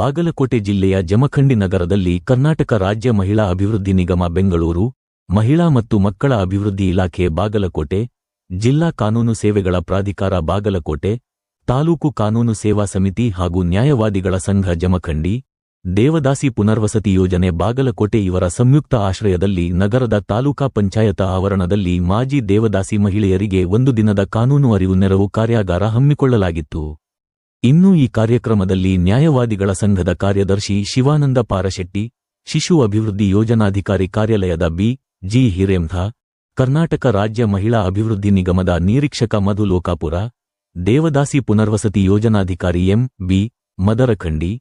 ಬಾಗಲಕೋಟೆ ಜಿಲ್ಲೆಯ ಜಮಖಂಡಿ ನಗರದಲ್ಲಿ ಕರ್ನಾಟಕ ರಾಜ್ಯ ಮಹಿಳಾ ಅಭಿವೃದ್ಧಿ ನಿಗಮ ಬೆಂಗಳೂರು, ಮಹಿಳಾ ಮತ್ತು ಮಕ್ಕಳ ಅಭಿವೃದ್ಧಿ ಇಲಾಖೆ ಬಾಗಲಕೋಟೆ, ಜಿಲ್ಲಾ ಕಾನೂನು ಸೇವೆಗಳ ಪ್ರಾಧಿಕಾರ ಬಾಗಲಕೋಟೆ, ತಾಲೂಕು ಕಾನೂನು ಸೇವಾ ಸಮಿತಿ ಹಾಗೂ ನ್ಯಾಯವಾದಿಗಳ ಸಂಘ ಜಮಖಂಡಿ, ದೇವದಾಸಿ ಪುನರ್ವಸತಿ ಯೋಜನೆ ಬಾಗಲಕೋಟೆ ಇವರ ಸಂಯುಕ್ತ ಆಶ್ರಯದಲ್ಲಿ ನಗರದ ತಾಲೂಕಾ ಪಂಚಾಯತ ಆವರಣದಲ್ಲಿ ಮಾಜಿ ದೇವದಾಸಿ ಮಹಿಳೆಯರಿಗೆ ಒಂದು ದಿನದ ಕಾನೂನು ಅರಿವು ನೆರವು ಕಾರ್ಯಾಗಾರ ಹಮ್ಮಿಕೊಳ್ಳಲಾಗಿತ್ತು. ಇನ್ನು ಈ ಕಾರ್ಯಕ್ರಮದಲ್ಲಿ ನ್ಯಾಯವಾದಿಗಳ ಸಂಘದ ಕಾರ್ಯದರ್ಶಿ ಶಿವಾನಂದ ಪಾರಶೆಟ್ಟಿ, ಶಿಶು ಅಭಿವೃದ್ಧಿ ಯೋಜನಾಧಿಕಾರಿ ಕಾರ್ಯಾಲಯದ ಬಿ, ಜಿ ಹಿರೇಂಧ ಕರ್ನಾಟಕ ರಾಜ್ಯ ಮಹಿಳಾ ಅಭಿವೃದ್ಧಿ ನಿಗಮದ ನಿರೀಕ್ಷಕ ಮಧು ಲೋಕಾಪುರ, ದೇವದಾಸಿ ಪುನರ್ವಸತಿ ಯೋಜನಾಧಿಕಾರಿ ಎಂ, ಬಿ, ಮದರಖಂಡಿ,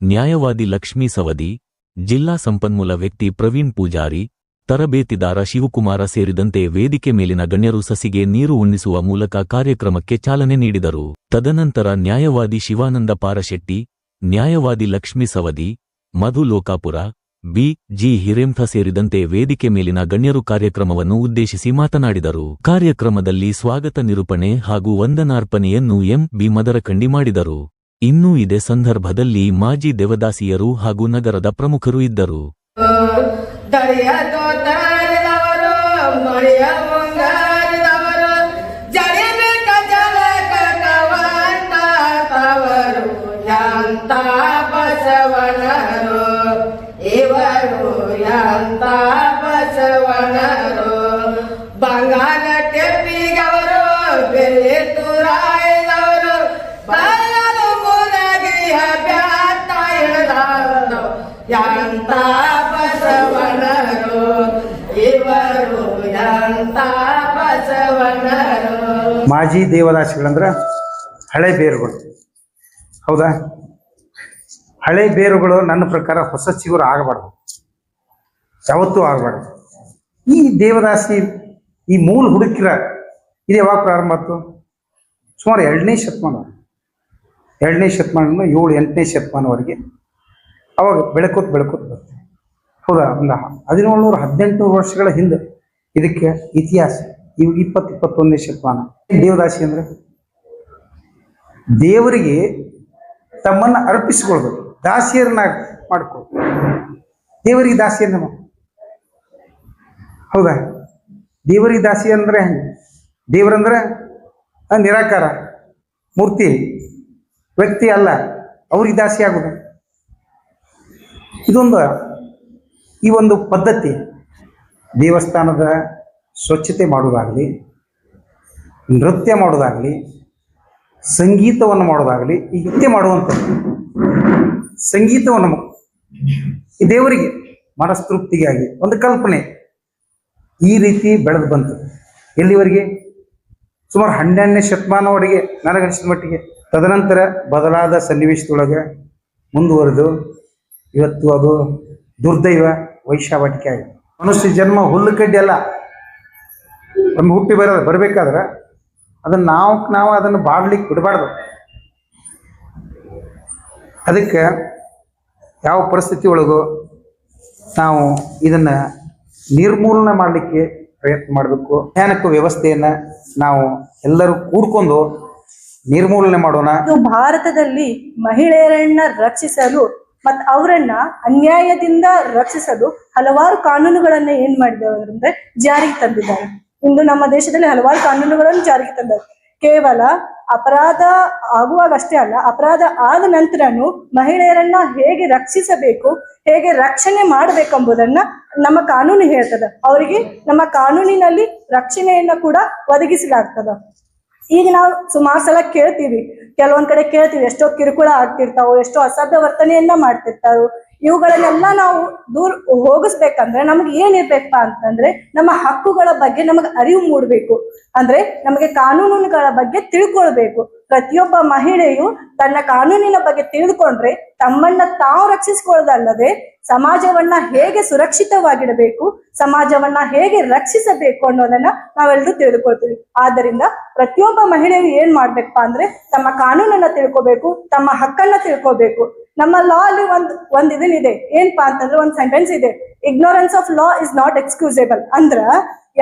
ನ್ಯಾಯವಾದಿ ಲಕ್ಷ್ಮೀ ಸವದಿ, ಜಿಲ್ಲಾ ಸಂಪನ್ಮೂಲ ವ್ಯಕ್ತಿ ಪ್ರವೀಣ್ ಪೂಜಾರಿ ತರಬೇತಿದಾರ ಶಿವಕುಮಾರ ಸೇರಿದಂತೆ ವೇದಿಕೆ ಮೇಲಿನ ಗಣ್ಯರು ಸಸಿಗೆ ನೀರು ಉಣ್ಣಿಸುವ ಮೂಲಕ ಕಾರ್ಯಕ್ರಮಕ್ಕೆ ಚಾಲನೆ ನೀಡಿದರು. ತದನಂತರ ನ್ಯಾಯವಾದಿ ಶಿವಾನಂದ ಪಾರಶೆಟ್ಟಿ, ನ್ಯಾಯವಾದಿ ಲಕ್ಷ್ಮೀ ಸವದಿ, ಮಧು ಲೋಕಾಪುರ, ಬಿ, ಜಿ ಹಿರೇಂಥ ಸೇರಿದಂತೆ ವೇದಿಕೆ ಮೇಲಿನ ಗಣ್ಯರು ಕಾರ್ಯಕ್ರಮವನ್ನು ಉದ್ದೇಶಿಸಿ ಮಾತನಾಡಿದರು. ಕಾರ್ಯಕ್ರಮದಲ್ಲಿ ಸ್ವಾಗತ ನಿರೂಪಣೆ ಹಾಗೂ ವಂದನಾರ್ಪಣೆಯನ್ನು ಎಂ. ಬಿ. ಮದರಕಂಡಿ ಮಾಡಿದರು. ಇನ್ನೂ ಇದೇ ಸಂದರ್ಭದಲ್ಲಿ ಮಾಜಿ ದೇವದಾಸಿಯರು ಹಾಗೂ ನಗರದ ಪ್ರಮುಖರು ಇದ್ದರು. दर्या तो तार दावर मळ्या मंगार दावर जडे बेटा जल काकावांता तावर यांता बसवणार एवरो यांता ಮಾಜಿ ದೇವದಾಸಿಗಳಂದ್ರೆ ಹಳೆ ಬೇರುಗಳು. ಹೌದಾ? ಹಳೆ ಬೇರುಗಳು ನನ್ನ ಪ್ರಕಾರ ಹೊಸ ಚಿಗುರು ಆಗಬಾರ್ದು. ಯಾವತ್ತೂ ಆಗಬಾರ್ದು. ಈ ದೇವದಾಸಿ, ಈ ಮೂಲ ಹುಡುಕಿರ ಇದು ಯಾವಾಗ ಪ್ರಾರಂಭ ಆಯ್ತು? ಸುಮಾರು ಎರಡನೇ ಶತಮಾನ ಎರಡನೇ ಶತಮಾನ ಏಳು, ಎಂಟನೇ ಶತಮಾನವರೆಗೆ. ಅವಾಗ ಬೆಳಕೋತ್ ಬೆಳಕೋತ್ ಬರ್ತದೆ ಹೌದಾ? ಒಂದು ಹದಿನೇಳು ನೂರ ಹದಿನೆಂಟು ವರ್ಷಗಳ ಹಿಂದೆ ಇದಕ್ಕೆ ಇತಿಹಾಸ. ಇವು ಇಪ್ಪತ್ತು ಇಪ್ಪತ್ತೊಂದನೇ ಶತಮಾನ. ದೇವರಾಶಿ ಅಂದ್ರೆ? ದೇವರಿಗೆ ತಮ್ಮನ್ನ ಅರ್ಪಿಸಿಕೊಳ್ಬೇಕು. ದಾಸಿಯರನ್ನ ಮಾಡ್ಕೊ. ದೇವರಿಗೆ ದಾಸಿ ಅಂದ್ರೆ ಹೌದಾ? ದೇವರಿಗೆ ದಾಸಿ ಅಂದ್ರೆ ದೇವರಂದ್ರೆ ನಿರಾಕಾರ, ಮೂರ್ತಿ. ವ್ಯಕ್ತಿ ಅಲ್ಲ, ಅವ್ರಿಗೆ ದಾಸಿ ಆಗುದು. ಇದೊಂದು ಈ ಒಂದು ಪದ್ಧತಿ. ದೇವಸ್ಥಾನದ ಸ್ವಚ್ಛತೆ ಮಾಡೋದಾಗಲಿ ನೃತ್ಯ ಮಾಡೋದಾಗಲಿ ಸಂಗೀತವನ್ನು ಮಾಡೋದಾಗಲಿ ಈ ನೃತ್ಯ ಮಾಡುವಂಥದ್ದು, ಸಂಗೀತವನ್ನು ದೇವರಿಗೆ ಮನಸ್ತೃಪ್ತಿಗಾಗಿ ಒಂದು ಕಲ್ಪನೆ ಈ ರೀತಿ ಬೆಳೆದು ಬಂತು. ಎಲ್ಲಿವರೆಗೆ? ಸುಮಾರು ಹನ್ನೆರಡನೇ ಶತಮಾನವರೆಗೆ ನನಗನಿಸಿದ ಮಟ್ಟಿಗೆ. ತದನಂತರ ಬದಲಾದ ಸನ್ನಿವೇಶದೊಳಗೆ ಮುಂದುವರೆದು ಇವತ್ತು ಅದು ದುರ್ದೈವ ವೈಶಾವಟಿಕೆ ಆಗಿದೆ. ಮನುಷ್ಯ ಜನ್ಮ ಹುಲ್ಲು ಕಡ್ಡಿ ಅಲ್ಲ. ಒಮ್ಮೆ ಹುಟ್ಟಿ ಬರೋದು, ಬರಬೇಕಾದ್ರೆ ಅದನ್ನು ನಾವು ನಾವು ಅದನ್ನು ಬಾಡ್ಲಿಕ್ಕೆ ಬಿಡಬಾರ್ದು. ಅದಕ್ಕೆ ಯಾವ ಪರಿಸ್ಥಿತಿ ಒಳಗೂ ನಾವು ಇದನ್ನು ನಿರ್ಮೂಲನೆ ಮಾಡಲಿಕ್ಕೆ ಪ್ರಯತ್ನ ಮಾಡಬೇಕು. ಧ್ಯಾನಕ್ಕೂ ವ್ಯವಸ್ಥೆಯನ್ನು ನಾವು ಎಲ್ಲರೂ ಕೂಡ್ಕೊಂಡು ನಿರ್ಮೂಲನೆ ಮಾಡೋಣ. ಭಾರತದಲ್ಲಿ ಮಹಿಳೆಯರನ್ನ ರಕ್ಷಿಸಲು ಮತ್ತು ಅವರನ್ನ ಅನ್ಯಾಯದಿಂದ ರಕ್ಷಿಸಲು ಹಲವಾರು ಕಾನೂನುಗಳನ್ನ ಏನ್ ಮಾಡಿದ್ದಾರೆ ಅಂದ್ರೆ ಜಾರಿಗೆ ತಂದಿದ್ದಾರೆ. ಇಂದು ನಮ್ಮ ದೇಶದಲ್ಲಿ ಹಲವಾರು ಕಾನೂನುಗಳನ್ನು ಜಾರಿಗೆ ತಂದರು ಕೇವಲ ಅಪರಾಧ ಆಗುವಾಗ ಅಷ್ಟೇ ಅಲ್ಲ, ಅಪರಾಧ ಆದ ನಂತರನು ಮಹಿಳೆಯರನ್ನ ಹೇಗೆ ರಕ್ಷಿಸಬೇಕು, ಹೇಗೆ ರಕ್ಷಣೆ ಮಾಡಬೇಕೆಂಬುದನ್ನ ನಮ್ಮ ಕಾನೂನು ಹೇಳ್ತದ. ಅವರಿಗೆ ನಮ್ಮ ಕಾನೂನಿನಲ್ಲಿ ರಕ್ಷಣೆಯನ್ನ ಕೂಡ ಒದಗಿಸಲಾಗ್ತದ. ಈಗ ನಾವು ಸುಮಾರು ಸಲ ಕೇಳ್ತೀವಿ. ಕೆಲವೊಂದ್ ಕಡೆ ಕೇಳ್ತೀವಿ, ಎಷ್ಟೋ ಕಿರುಕುಳ ಆಗ್ತಿರ್ತಾವೋ, ಎಷ್ಟೋ ಅಸಭ್ಯ ವರ್ತನೆಯನ್ನ ಮಾಡ್ತಿರ್ತಾವು ಇವುಗಳನ್ನೆಲ್ಲ ನಾವು ದೂರ ಹೋಗಿಸ್ಬೇಕಂದ್ರೆ ನಮ್ಗೆ ಏನಿರ್ಬೇಕಪ್ಪ ಅಂತಂದ್ರೆ ನಮ್ಮ ಹಕ್ಕುಗಳ ಬಗ್ಗೆ ನಮಗೆ ಅರಿವು ಮೂಡ್ಬೇಕು. ಅಂದ್ರೆ ನಮಗೆ ಕಾನೂನುಗಳ ಬಗ್ಗೆ ತಿಳ್ಕೊಳ್ಬೇಕು. ಪ್ರತಿಯೊಬ್ಬ ಮಹಿಳೆಯು ತನ್ನ ಕಾನೂನಿನ ಬಗ್ಗೆ ತಿಳಿದುಕೊಂಡ್ರೆ ತಮ್ಮನ್ನ ತಾವು ರಕ್ಷಿಸಿಕೊಳ್ಳೋದಲ್ಲದೆ ಸಮಾಜವನ್ನ ಹೇಗೆ ಸುರಕ್ಷಿತವಾಗಿಡಬೇಕು, ಸಮಾಜವನ್ನ ಹೇಗೆ ರಕ್ಷಿಸಬೇಕು ಅನ್ನೋದನ್ನ ನಾವೆಲ್ಲರೂ ತಿಳಿದುಕೊಳ್ತೀವಿ. ಆದ್ದರಿಂದ ಪ್ರತಿಯೊಬ್ಬ ಮಹಿಳೆಯು ಏನ್ ಮಾಡ್ಬೇಕಪ್ಪ ಅಂದ್ರೆ ತಮ್ಮ ಕಾನೂನನ್ನ ತಿಳ್ಕೊಬೇಕು, ತಮ್ಮ ಹಕ್ಕನ್ನ ತಿಳ್ಕೊಬೇಕು. ನಮ್ಮ ಲಾ ಅಲ್ಲಿ ಒಂದ್ ಒಂದ್ ಇದೆ. ಏನಪ್ಪಾ ಅಂತಂದ್ರೆ ಒಂದ್ ಸೆಂಟೆನ್ಸ್ ಇದೆ. Ignorance of law is not excusable ಅಂದ್ರ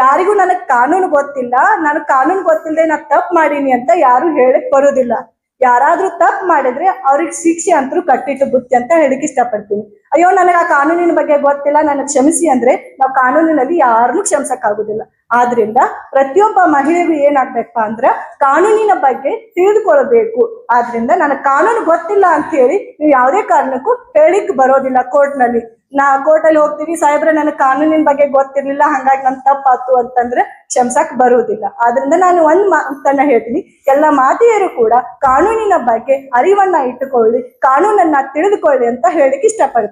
ಯಾರಿಗೂ ನನಗ್ ಕಾನೂನು ಗೊತ್ತಿಲ್ಲ, ನನಗ್ ಕಾನೂನು ಗೊತ್ತಿಲ್ಲದೆ ನಾ ತಪ್ಪು ಮಾಡೀನಿ ಅಂತ ಯಾರು ಹೇಳಕ್ ಬರೋದಿಲ್ಲ. ಯಾರಾದ್ರೂ ತಪ್ಪು ಮಾಡಿದ್ರೆ ಅವ್ರಿಗೆ ಶಿಕ್ಷೆ ಅಂತರೂ ಕಟ್ಟಿಟ್ಟು ಬುತ್ತಿ ಅಂತ ಹೇಳಕ್ ಇಷ್ಟಪಡ್ತೀನಿ. ಅಯ್ಯೋ, ನನಗೆ ಆ ಕಾನೂನಿನ ಬಗ್ಗೆ ಗೊತ್ತಿಲ್ಲ ನನಗೆ ಕ್ಷಮಿಸಿ ಅಂದ್ರೆ ನಾವು ಕಾನೂನಿನಲ್ಲಿ ಯಾರನ್ನೂ ಕ್ಷಮಿಸಕ್ ಆಗುದಿಲ್ಲ ಆದ್ರಿಂದ ಪ್ರತಿಯೊಬ್ಬ ಮಹಿಳೆಗೂ ಏನಾಗ್ಬೇಕಪ್ಪ ಅಂದ್ರ ಕಾನೂನಿನ ಬಗ್ಗೆ ತಿಳಿದುಕೊಳ್ಬೇಕು ಆದ್ರಿಂದ ನನಗೆ ಕಾನೂನು ಗೊತ್ತಿಲ್ಲ ಅಂತ ಹೇಳಿ ನೀವು ಯಾವುದೇ ಕಾರಣಕ್ಕೂ ಹೇಳಿಕ್ ಬರೋದಿಲ್ಲ ಕೋರ್ಟ್ನಲ್ಲಿ ನಾ ಕೋರ್ಟಲ್ಲಿ ಹೋಗ್ತೀವಿ ಸಾಹೇಬ್ರೆ, ನನಗೆ ಕಾನೂನಿನ ಬಗ್ಗೆ ಗೊತ್ತಿರ್ಲಿಲ್ಲ. ಹಂಗಾಗಿ ನನ್ ತಪ್ಪಾತು ಅಂತಂದ್ರೆ ಕ್ಷಮ್ಸಕ್ ಬರುವುದಿಲ್ಲ. ಆದ್ರಿಂದ ನಾನು ಒಂದ್ ಮಾತನ್ನ ಹೇಳ್ತೀನಿ. ಎಲ್ಲ ಮಾತೆಯರು ಕೂಡ ಕಾನೂನಿನ ಬಗ್ಗೆ ಅರಿವನ್ನ ಇಟ್ಟುಕೊಳ್ಳಿ, ಕಾನೂನನ್ನ ತಿಳಿದುಕೊಳ್ಳಿ ಅಂತ ಹೇಳಿಕ್ ಇಷ್ಟಪಡ್ತೀನಿ.